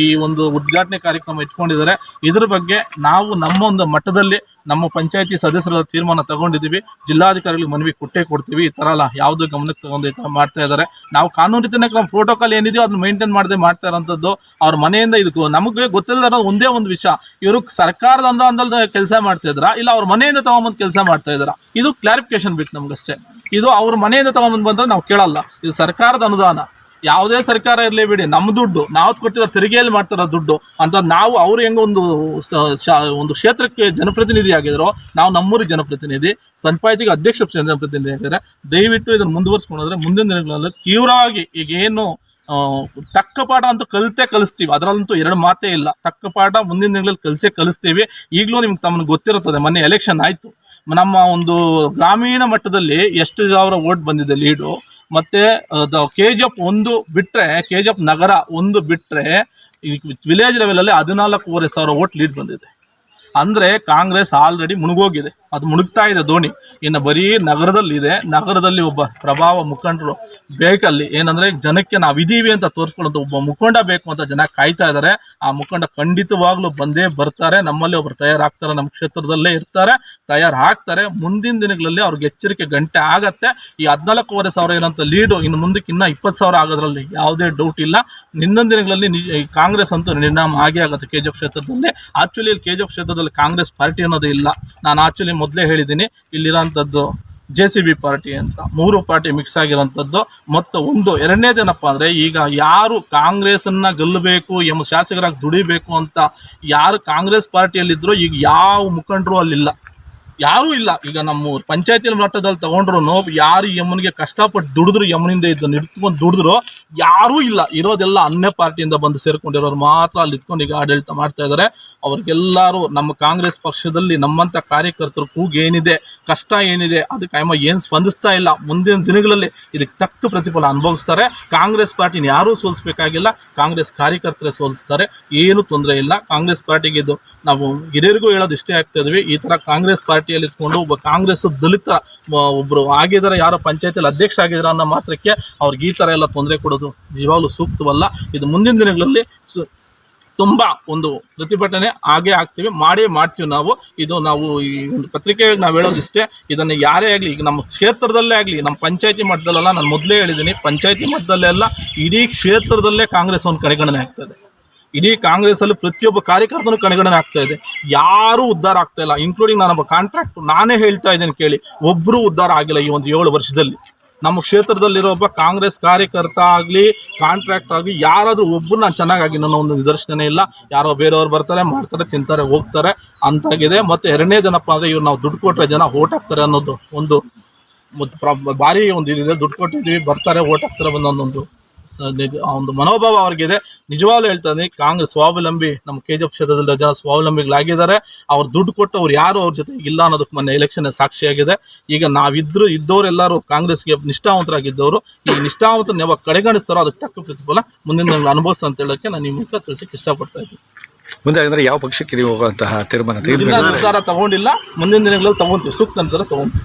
ಈ ಒಂದು ಉದ್ಘಾಟನೆ ಕಾರ್ಯಕ್ರಮ ಇಟ್ಕೊಂಡಿದ್ದಾರೆ ಇದ್ರ ಬಗ್ಗೆ ನಾವು ನಮ್ಮ ಒಂದು ಮಟ್ಟದಲ್ಲಿ ನಮ್ಮ ಪಂಚಾಯತಿ ಸದಸ್ಯರ ತೀರ್ಮಾನ ತಗೊಂಡಿದ್ದೀವಿ. ಜಿಲ್ಲಾಧಿಕಾರಿಗಳಿಗೆ ಮನವಿ ಕೊಟ್ಟೇ ಕೊಡ್ತೀವಿ. ಈ ಥರ ಅಲ್ಲ, ಯಾವುದು ಗಮನಕ್ಕೆ ತಗೊಂಡು ಮಾಡ್ತಾ ಇದ್ದಾರೆ. ನಾವು ಕಾನೂನು ರೀತಿಯ ಕ್ರಮ ಪ್ರೋಟೋಕಾಲ್ ಏನಿದೆಯೋ ಅದನ್ನ ಮೇಂಟೈನ್ ಮಾಡದೆ ಮಾಡ್ತಾ ಇರೋಂಥದ್ದು ಅವ್ರ ಮನೆಯಿಂದ ಇದಕ್ಕೂ ನಮಗೆ ಗೊತ್ತಿಲ್ಲದ ಒಂದೇ ಒಂದು ವಿಷಯ. ಇವರು ಸರ್ಕಾರದ ಅಂದಲ್ದ ಕೆಲಸ ಮಾಡ್ತಾ ಇದ್ರ? ಇಲ್ಲ ಅವ್ರ ಮನೆಯಿಂದ ತಗೊಂಬಂದು ಕೆಲಸ ಮಾಡ್ತಾ ಇದ್ರ? ಇದು ಕ್ಲಾರಿಫಿಕೇಶನ್ ಬೇಕು ನಮಗಷ್ಟೇ. ಇದು ಅವ್ರ ಮನೆಯಿಂದ ತಗೊಂಬಂದು ಬಂದ್ರೆ ನಾವು ಕೇಳಲ್ಲ. ಇದು ಸರ್ಕಾರದ ಅನುದಾನ. ಯಾವುದೇ ಸರ್ಕಾರ ಇರಲಿ ಬಿಡಿ ನಮ್ಮ ದುಡ್ಡು ನಾವು ಕೊಟ್ಟಿರೋ ತೆರಿಗೆಯಲ್ಲಿ ಮಾಡ್ತಾರೋ ದುಡ್ಡು ಅಂತ ನಾವು ಅವ್ರು ಹೆಂಗೆ ಒಂದು ಒಂದು ಕ್ಷೇತ್ರಕ್ಕೆ ಜನಪ್ರತಿನಿಧಿ ಆಗಿದ್ರು ನಾವು ನಮ್ಮೂರಿಗೆ ಜನಪ್ರತಿನಿಧಿ ಪಂಚಾಯತಿಗೆ ಅಧ್ಯಕ್ಷ ಜನಪ್ರತಿನಿಧಿ ಆಗಿದ್ದಾರೆ ದಯವಿಟ್ಟು ಇದನ್ನು ಮುಂದುವರಿಸ್ಕೊಂಡ್ರೆ ಮುಂದಿನ ದಿನಗಳಲ್ಲಿ ತೀವ್ರವಾಗಿ ಈಗ ಏನು ಆ, ತಕ್ಕ ಪಾಠ ಅಂತೂ ಕಲಿತೇ ಕಲಿಸ್ತೀವಿ ಅದರಲ್ಲಂತೂ ಎರಡು ಮಾತೇ ಇಲ್ಲ ತಕ್ಕ ಪಾಠ ಮುಂದಿನ ದಿನಗಳಲ್ಲಿ ಕಲಿಸೇ ಕಲಿಸ್ತೀವಿ ಈಗಲೂ ನಿಮ್ಗೆ ತಮ್ಮನ್ನು ಗೊತ್ತಿರುತ್ತದೆ ಮೊನ್ನೆ ಎಲೆಕ್ಷನ್ ಆಯಿತು. ನಮ್ಮ ಒಂದು ಗ್ರಾಮೀಣ ಮಟ್ಟದಲ್ಲಿ ಎಷ್ಟು ಸಾವಿರ ಓಟ್ ಬಂದಿದೆ ಲೀಡು? ಮತ್ತೆ ಕೆ ಜಿ ಎಫ್ ಒಂದು ಬಿಟ್ಟರೆ ಕೆ ಜಿ ಎಫ್ ನಗರ ಒಂದು ಬಿಟ್ಟರೆ ವಿಲೇಜ್ ಲೆವೆಲಲ್ಲಿ ಹದಿನಾಲ್ಕೂವರೆ ಸಾವಿರ ಓಟ್ ಲೀಡ್ ಬಂದಿದೆ. ಅಂದರೆ ಕಾಂಗ್ರೆಸ್ ಆಲ್ರೆಡಿ ಮುಳುಗೋಗಿದೆ ಅದು ಮುಳುಗ್ತಾ ಇದೆ ದೋಣಿ ಇನ್ನು ಬರೀ ನಗರದಲ್ಲಿದೆ. ನಗರದಲ್ಲಿ ಒಬ್ಬ ಪ್ರಭಾವ ಮುಖಂಡರು ಬೇಕಲ್ಲಿ. ಏನಂದ್ರೆ ಜನಕ್ಕೆ ನಾವು ಇದೀವಿ ಅಂತ ತೋರಿಸ್ಕೊಳ್ಳೋದು ಒಬ್ಬ ಮುಖಂಡ ಬೇಕು ಅಂತ ಜನ ಕಾಯ್ತಾ ಇದ್ದಾರೆ ಆ ಮುಖಂಡ ಖಂಡಿತವಾಗ್ಲೂ ಬಂದೇ ಬರ್ತಾರೆ. ನಮ್ಮಲ್ಲಿ ಒಬ್ರು ತಯಾರಾಗ್ತಾರೆ. ನಮ್ಮ ಕ್ಷೇತ್ರದಲ್ಲೇ ಇರ್ತಾರೆ. ತಯಾರು ಆಗ್ತಾರೆ ಮುಂದಿನ ದಿನಗಳಲ್ಲಿ ಅವ್ರಿಗೆ ಎಚ್ಚರಿಕೆ ಗಂಟೆ ಆಗತ್ತೆ. ಈ ಹದಿನಾಲ್ಕೂವರೆ ಸಾವಿರ ಏನಂತ ಲೀಡು ಇನ್ನು ಮುಂದಕ್ಕೆ ಇಪ್ಪತ್ತು ಸಾವಿರ ಆಗೋದ್ರಲ್ಲಿ ಯಾವುದೇ ಡೌಟ್ ಇಲ್ಲ. ನಿನ್ನೊಂದು ದಿನಗಳಲ್ಲಿ ಕಾಂಗ್ರೆಸ್ ಅಂತೂ ನಿರ್ಣಾಮ ಆಗೇ ಆಗುತ್ತೆ. ಕೆ ಜಿ ಕ್ಷೇತ್ರದಲ್ಲಿ. ಆಕ್ಚುಲಿ ಕೆ ಕ್ಷೇತ್ರದಲ್ಲಿ ಕಾಂಗ್ರೆಸ್ ಪಾರ್ಟಿ ಅನ್ನೋದೇ ಇಲ್ಲ. ನಾನು ಆಕ್ಚುಲಿ ಮೊದಲೇ ಹೇಳಿದ್ದೀನಿ, ಇಲ್ಲಿರೋಂಥದ್ದು ಜೆ ಸಿ ಬಿ ಪಾರ್ಟಿ ಅಂತ. ಮೂರು ಪಾರ್ಟಿ ಮಿಕ್ಸ್ ಆಗಿರೋಂಥದ್ದು. ಮತ್ತು ಒಂದು ಎರಡನೇದೇನಪ್ಪ ಅಂದರೆ ಈಗ ಯಾರು ಕಾಂಗ್ರೆಸ್ಸನ್ನು ಗೆಲ್ಲಬೇಕು ಎಂಬ ಶಾಸಕರಾಗಿ ದುಡಿಬೇಕು ಅಂತ ಯಾರು ಕಾಂಗ್ರೆಸ್ ಪಾರ್ಟಿಯಲ್ಲಿದ್ದರೂ ಈಗ ಯಾವ ಮುಖಂಡರು ಅಲ್ಲಿಲ್ಲ. ಯಾರೂ ಇಲ್ಲ. ಈಗ ನಮ್ಮ ಪಂಚಾಯತಿ ಮಟ್ಟದಲ್ಲಿ ತಗೊಂಡ್ರು ಯಾರು ಯಮನಿಗೆ ಕಷ್ಟಪಟ್ಟು ದುಡಿದ್ರು ಯಮನಿಂದ ಇದ್ದು ನಿಂತ್ಕೊಂಡು ದುಡಿದ್ರು, ಯಾರೂ ಇಲ್ಲ. ಇರೋದೆಲ್ಲ ಅನ್ಯ ಪಾರ್ಟಿಯಿಂದ ಬಂದು ಸೇರ್ಕೊಂಡಿರೋರು ಮಾತ್ರ ಅಲ್ಲಿ ಇಟ್ಕೊಂಡು ಈಗ ಆಡಳಿತ ಮಾಡ್ತಾ ಇದ್ದಾರೆ ಅವ್ರಿಗೆಲ್ಲರೂ ನಮ್ಮ ಕಾಂಗ್ರೆಸ್ ಪಕ್ಷದಲ್ಲಿ ನಮ್ಮಂಥ ಕಾರ್ಯಕರ್ತರು ಕೂಗೇನಿದೆ ಕಷ್ಟ ಏನಿದೆ, ಅದಕ್ಕೆ ಅಮ್ಮ ಏನು ಸ್ಪಂದಿಸ್ತಾ ಇಲ್ಲ. ಮುಂದಿನ ದಿನಗಳಲ್ಲಿ ಇದಕ್ಕೆ ತಕ್ಕ ಪ್ರತಿಫಲ ಅನುಭವಿಸ್ತಾರೆ. ಕಾಂಗ್ರೆಸ್ ಪಾರ್ಟಿನ ಯಾರೂ ಸೋಲಿಸ್ಬೇಕಾಗಿಲ್ಲ. ಕಾಂಗ್ರೆಸ್ ಕಾರ್ಯಕರ್ತರೇ ಸೋಲಿಸ್ತಾರೆ. ಏನು ತೊಂದರೆ ಇಲ್ಲ. ಕಾಂಗ್ರೆಸ್ ಪಾರ್ಟಿಗೆ ಇದು ನಾವು ಹಿರಿಯರಿಗೂ ಹೇಳೋದು ಇಷ್ಟೇ ಆಗ್ತಾ ಇದ್ವಿ. ಈ ಥರ ಕಾಂಗ್ರೆಸ್ ಪಾರ್ಟಿಯಲ್ಲಿ ಇದ್ಕೊಂಡು ಒಬ್ಬ ಕಾಂಗ್ರೆಸ್ ದಲಿತ ಒಬ್ಬರು ಆಗಿದ್ದಾರೆ, ಯಾರೋ ಪಂಚಾಯತಿಯಲ್ಲಿ ಅಧ್ಯಕ್ಷ ಆಗಿದ್ದಾರೆ ಅನ್ನೋ ಮಾತ್ರಕ್ಕೆ ಅವ್ರಿಗೆ ಈ ಥರ ಎಲ್ಲ ತೊಂದರೆ ಕೊಡೋದು ನಿಜವಾಗ್ಲೂ ಸೂಕ್ತವಲ್ಲ. ಇದು ಮುಂದಿನ ದಿನಗಳಲ್ಲಿ ಸು, ತುಂಬ ಒಂದು ಪ್ರತಿಭಟನೆ ಆಗೇ ಆಗ್ತೀವಿ, ಮಾಡೇ ಮಾಡ್ತೀವಿ ನಾವು. ಇದು ನಾವು ಈ ಒಂದು ಪತ್ರಿಕೆ ನಾವು ಹೇಳೋದಿಷ್ಟೇ, ಇದನ್ನು ಯಾರೇ ಆಗಲಿ, ಈಗ ನಮ್ಮ ಕ್ಷೇತ್ರದಲ್ಲೇ ಆಗಲಿ, ನಮ್ಮ ಪಂಚಾಯತಿ ಮಟ್ಟದಲ್ಲೆಲ್ಲ ನಾನು ಮೊದಲೇ ಹೇಳಿದ್ದೀನಿ ಪಂಚಾಯತಿ ಮಟ್ಟದಲ್ಲೆಲ್ಲ ಇಡೀ ಕ್ಷೇತ್ರದಲ್ಲೇ ಕಾಂಗ್ರೆಸ್ ಒಂದು ಕಡೆಗಣನೆ ಆಗ್ತದೆ. ಇಡೀ ಕಾಂಗ್ರೆಸ್ಸಲ್ಲಿ ಪ್ರತಿಯೊಬ್ಬ ಕಾರ್ಯಕರ್ತನೂ ಕಡೆಗಣನೆ ಆಗ್ತಾ ಇದೆ. ಯಾರೂ ಉದ್ಧಾರ ಆಗ್ತಾ ಇಲ್ಲ. ಇನ್ಕ್ಲೂಡಿಂಗ್ ನಾನೊಬ್ಬ ಕಾಂಟ್ರಾಕ್ಟ್ ನಾನೇ ಹೇಳ್ತಾ ಇದ್ದೇನೆ ಕೇಳಿ. ಒಬ್ಬರು ಉದ್ಧಾರ ಆಗಿಲ್ಲ ಈ ಒಂದು ಏಳು ವರ್ಷದಲ್ಲಿ. ನಮ್ಮ ಕ್ಷೇತ್ರದಲ್ಲಿರೋ ಒಬ್ಬ ಕಾಂಗ್ರೆಸ್ ಕಾರ್ಯಕರ್ತ ಆಗಲಿ ಕಾಂಟ್ರಾಕ್ಟ್ ಆಗಲಿ, ಯಾರಾದರೂ ಒಬ್ಬರು ನಾನು ಚೆನ್ನಾಗಾಗಿ ನನ್ನ ಒಂದು ನಿದರ್ಶನ ಇಲ್ಲ. ಯಾರೋ ಬೇರೆಯವ್ರು ಬರ್ತಾರೆ, ಮಾಡ್ತಾರೆ, ತಿಂತಾರೆ, ಹೋಗ್ತಾರೆ ಅಂತಾಗಿದೆ. ಮತ್ತು ಎರಡನೇ ಜನಪ್ಪ ಅಂದರೆ ಇವ್ರು ನಾವು ದುಡ್ಡು ಕೊಟ್ಟರೆ ಜನ ಓಟ್ ಹಾಕ್ತಾರೆ ಅನ್ನೋದು ಒಂದು ಭಾರಿ ಒಂದು ಇದಿದೆ. ದುಡ್ಡು ಕೊಟ್ಟಿದ್ದೀವಿ, ಬರ್ತಾರೆ, ಓಟ್ ಹಾಕ್ತಾರೆ ಒಂದೊಂದೊಂದು ಒಂದು ಮನೋಭಾವ ಅವ್ರಿಗಿದೆ. ನಿಜವಾಗ್ಲೂ ಹೇಳ್ತಾನೆ ಕಾಂಗ್ರೆಸ್ ಸ್ವಾವಲಂಬಿ ನಮ್ಮ ಕೆ ಜಿ ಎಫ್ ಕ್ಷೇತ್ರದಲ್ಲಿ ಜನ ಸ್ವಾವಲಂಬಿಗಳಾಗಿದ್ದಾರೆ. ಅವ್ರು ದುಡ್ಡು ಕೊಟ್ಟು ಅವ್ರು ಯಾರು ಅವ್ರ ಜೊತೆ ಇಲ್ಲ ಅನ್ನೋದಕ್ಕೆ ಮೊನ್ನೆ ಎಲೆಕ್ಷನ್ ಸಾಕ್ಷಿಯಾಗಿದೆ. ಈಗ ನಾವಿದ್ರು ಇದ್ದವರೆಲ್ಲರೂ ಕಾಂಗ್ರೆಸ್ಗೆ ನಿಷ್ಠಾವಂತರಾಗಿದ್ದವರು. ಈ ನಿಷ್ಠಾವಂತನ ಯಾವಾಗ ಕಡೆಗಣಿಸ್ತಾರೋ ಅದಕ್ಕೆ ತಕ್ಕ ಪ್ರತಿಫಲ ಮುಂದಿನ ಅನುಭವಿಸ್ ಅನುಭವಿಸ ಅಂತ ಹೇಳೋಕೆ ನಾನು ನಿಮ್ಮ ಮೂಲಕ ತಿಳಿಸಕ್ಕೆ ಇಷ್ಟಪಡ್ತಾ ಇದ್ದೀನಿ. ಮುಂದೆ ಅಂದ್ರೆ ಯಾವ ಪಕ್ಷಕ್ಕೆ ನೀವು ಹೋಗುವಂತಹ ತೀರ್ಮಾನ? ನಿರ್ಧಾರ ತಗೊಂಡಿಲ್ಲ ಮುಂದಿನ ದಿನಗಳಲ್ಲಿ ತಗೊಂತೀವಿ. ಸೂಕ್ತ ನಂತರ ತಗೊಂತೀವಿ.